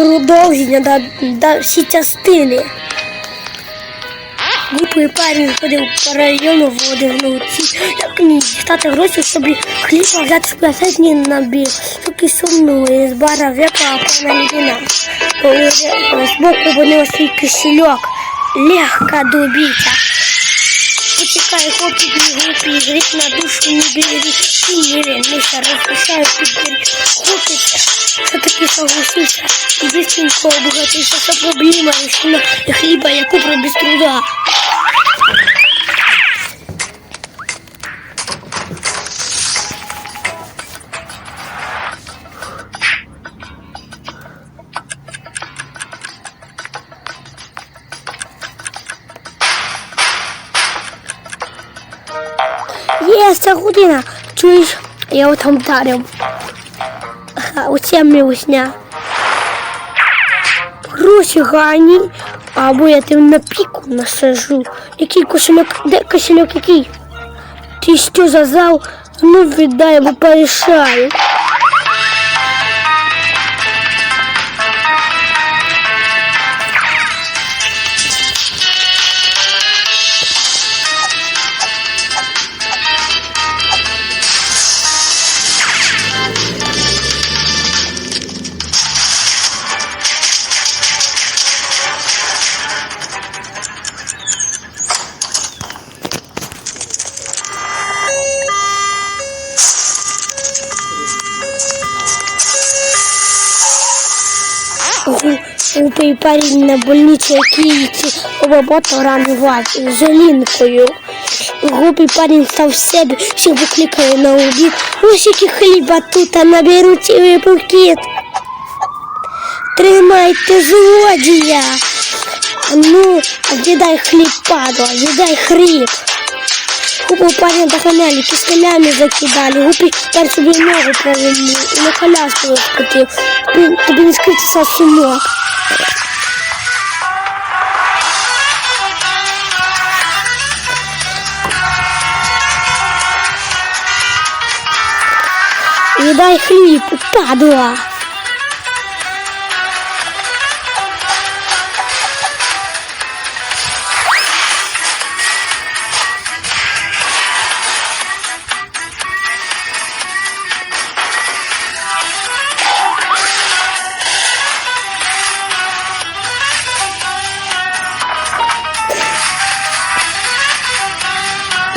продовження да, да, всі частини. Глупий парень ходив по району, водив науці, як мені дістати гроші, щоб хліба взяти з пласетні набір. Поки сумнули з бара випала пана людина. Збоку вони свій кишельок. Легка добіця. Почекай, хлопчик не глупий, гріх на душу не бери, і не рівнися, розпишаю підбір. Хлопець, що таки согласився, і дівчинко обогатився, що проблема і хліба я куплю без труда. Є, ця година. Чуєш, я його там вдарив. Оце мені усня. Гроші гані, або я тим на піку насажу. Який кошельок, де кошельок який? Ти що за зал? Ну віддай, бо порішаю. Глупий парень на больниці Київці обработав рану вазі жалінкою. Глупий парень став в себе, всіх викликає на обід. Ось які хліба тут, наберуть цілий букет. Тримайте злодія. Ну, віддай хліб, падла, віддай хліб. Глупого парня доганяли, пістолями закидали, глупий парень собі ногу провернув і на коляску розкрутив. Тобі, не скритися сумок. Віддай хліб, падла.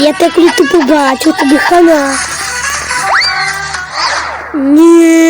Я так літу побачу, тобі хана. Ні.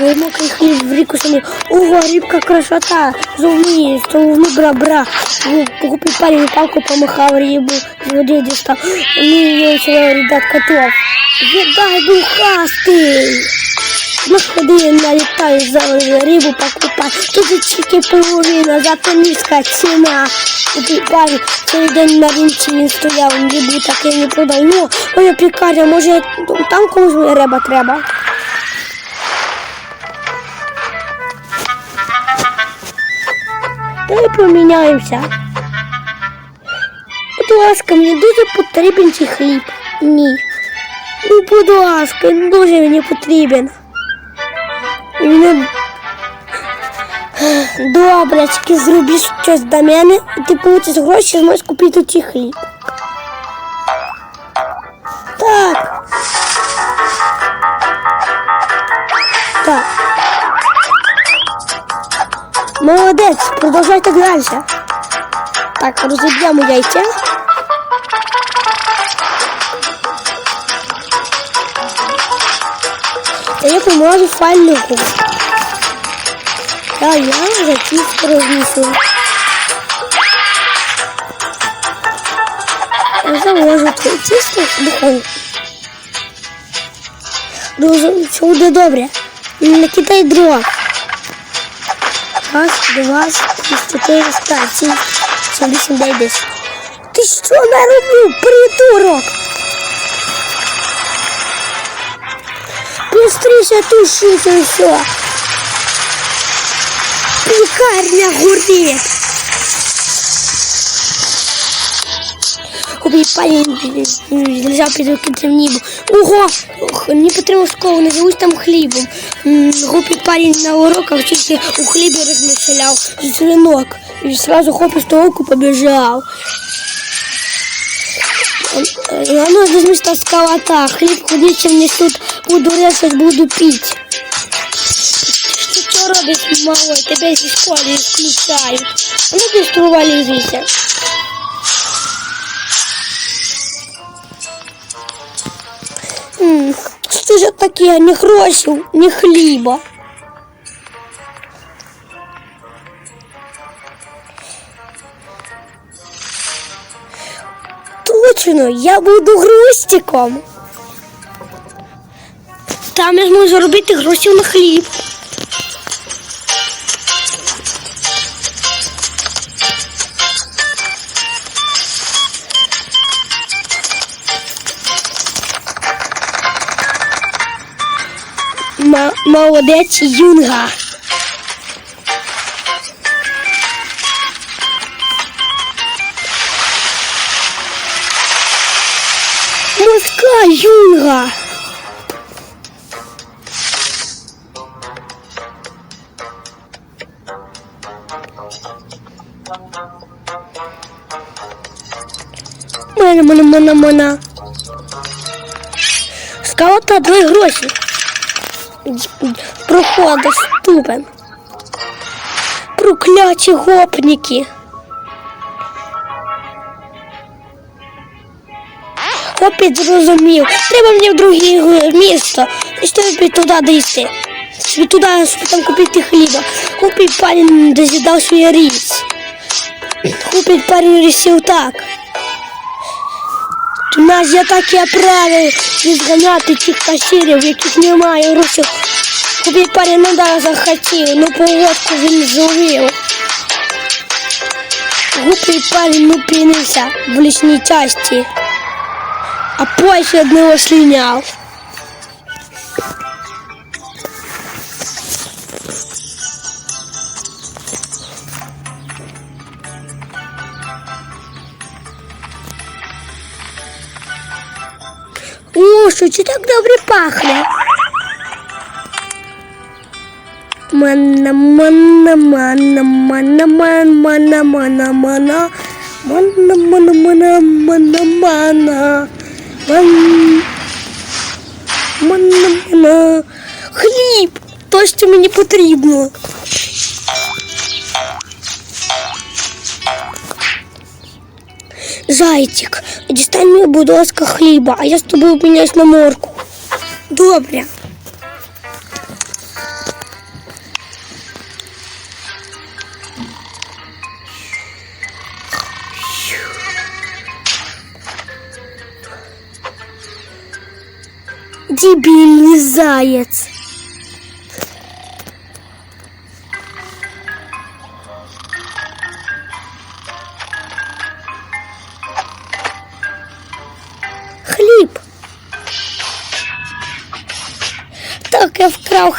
мокрый, э, мокрый хлеб в реку шумел. Ого, рыбка красота, зумни, зумни бра-бра. Глуп- Глупый парень палку помахал рыбу, из воды достал. Ну, ее начала ребят котов. Едай, духастый! Мы ходили, налетали за рыбу покупать. Тут и чики половина, зато низкая цена. Глупий парень цілий день на ринці він стояв, рибу так і не продав. Ну, ой, пікаря, може там комусь риба треба. Давай поміняємося. Будь ласка, мені дуже потрібен цей хліб. Ні. Ну, будь ласка, він дуже мені потрібен. І Він Добре, тільки зроби щось до мене, і ти получиш гроші, зможеш купити ті хліб. Так. Так. Молодець, продовжуй так далі. Так, розіб'ємо яйця. Та я помажу файлику. Та я вже тісто рознесу. Я заложу твоє тісто в духовку. Дуже все буде добре. Накидай дрова. Раз, два, три, четыре, пять, семь, семь, восемь, девять, десять. Ты что наробил, придурок? Плюс тридцать тушит и все. Пекарня гурит. Купи парень, лежав під кінцем нібу. Ого! Ох, мені потрібно школу, не живусь там хлібом глупый парень на уроках чисто у хлеба размышлял, членок, и сразу хоп из толку побежал. И оно ну, размышлял скалота, хлеб худничем несут, буду резать, буду пить. Що робить малой, тебе зі школи включають. Люди струвалізуйся. Ну, mm. Що ж таке? Ні грошів, ні хліба. Точно, я буду грустиком. Там я зможу заробити гроші на хліб. Молодець юнга. Москва юнга. Мана, мана, мана, мана. Скалота, двоє гроші. Проходи ступен. Прокляті гопніки. Хлопець зрозумів. Треба мені в друге місто. І що туди дійти? Собі туди, там купити хліба. Купить парень дозідав свій ріс. Купить парень рісів так. У нас є таке правило відганяти тих касірів, яких немає грошей. Купить парень не да захотів, ну поводку він зловив. Глупий парень упинився пінився в лісній часті, а потім одного нього Чи так добре пахне? Манна, манна, манна, манна, ман, манна, манна, манна, манна, манна, манна, манна, манна, ман, манна, манна. Хліб, то, що мені потрібно. Зайчик, дістань мені, будь ласка, хліба, а я з тобою обміняюсь на морку. Добре. Дебильный заяц.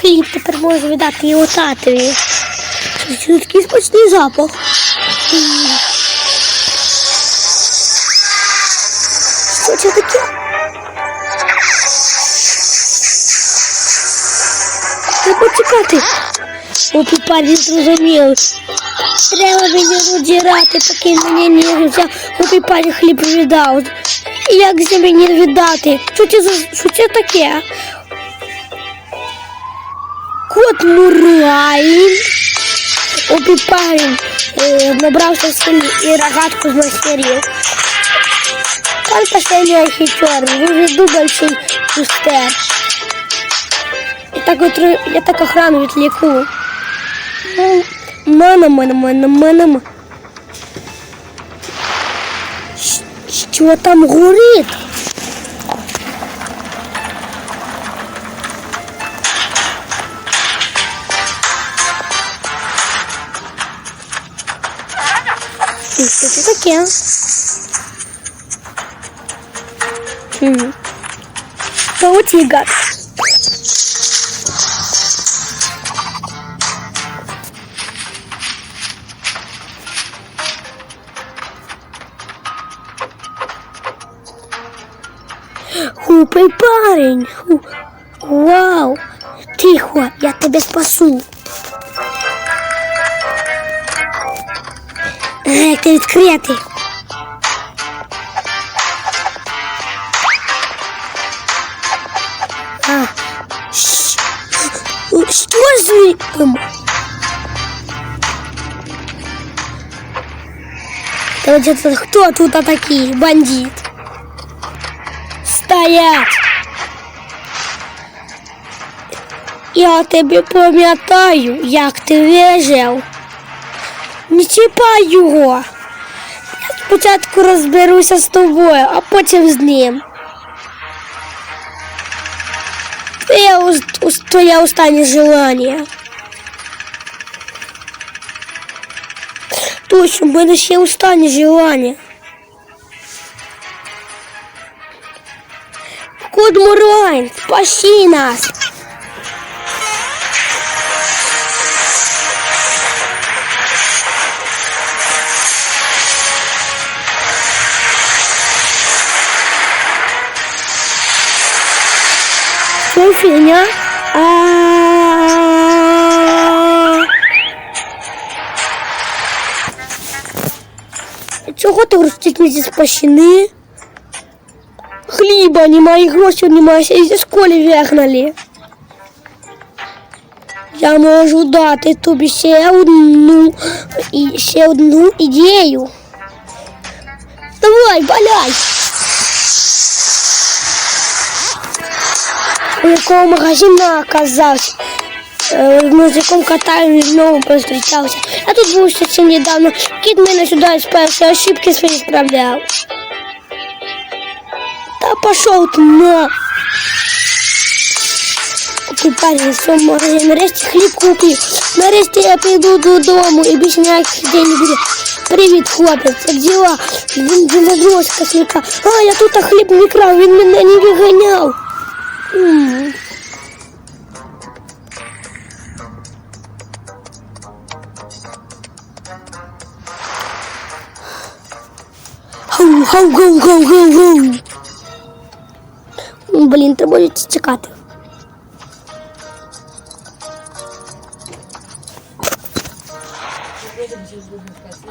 Хліб, тепер можу віддати його татові. Що такий смачний запах. Що це таке? Треба тікати. Опі парень зрозумів. Треба мені розірати, поки мені не взяв. Парень хліб віддав. Як це мені віддати? Що це, що це таке? Кот Мураїн. Один парень э, набрався сили і рогатку змастерів. Он последний хитер, дуже дубальший пустер. И так, вот, я так охрану відліку. Ну, мене, мене, мене, мене. чего там горить? Ти- це таке? Паутіга. Глупий парень. Вау. Тихо, я тебе спасу. Ти відкритий. А, що з ним? Це хто тут такий бандит? Стоять! Я тебе пам'ятаю, як ти вижив. Не чіпай його. Я спочатку розберуся з тобою, а потім з ним. Твоє, твоє останнє желання. Точно, в мене ще останнє желання. Кот спаси нас! Что фигня? А Чого ти грустить не зі спасіни? Хліба немає, грошей немає, ще й зі школи вигнали. Я можу дати тобі ще одну, і ще одну ідею. Давай, валяй! У якого магазина оказався. Е, Ми з яким знову зустрічався. А тут був ще недавно. Кіт мене з першої ошибки свої справляв. Та пішов ти на. Окей, парень, все, може, нарешті хліб куплю. Нарешті я піду додому і більше ніяких день не буде. Привіт, хлопець, як діла? Він, він задруг косляка. А, я тут хліб не крав, він мене не виганяв. М. Гау, гау, гау, гау, гау, гау. Блін, треба буде чекати.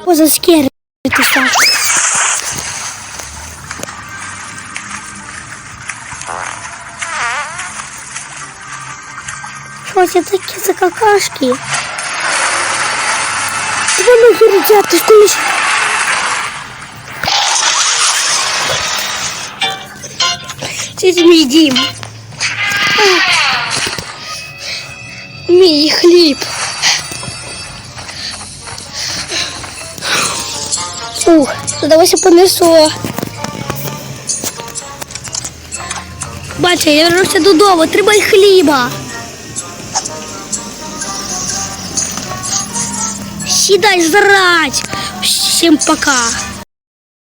Позаскеритися. Це такі за какашки? Вони гірдять, ти скулиш. Це мій дім. Мій хліб. Ух, здалося понесло. Бачу, я вернувся додому, тримай хліба. Сідай зрать. Всім пока.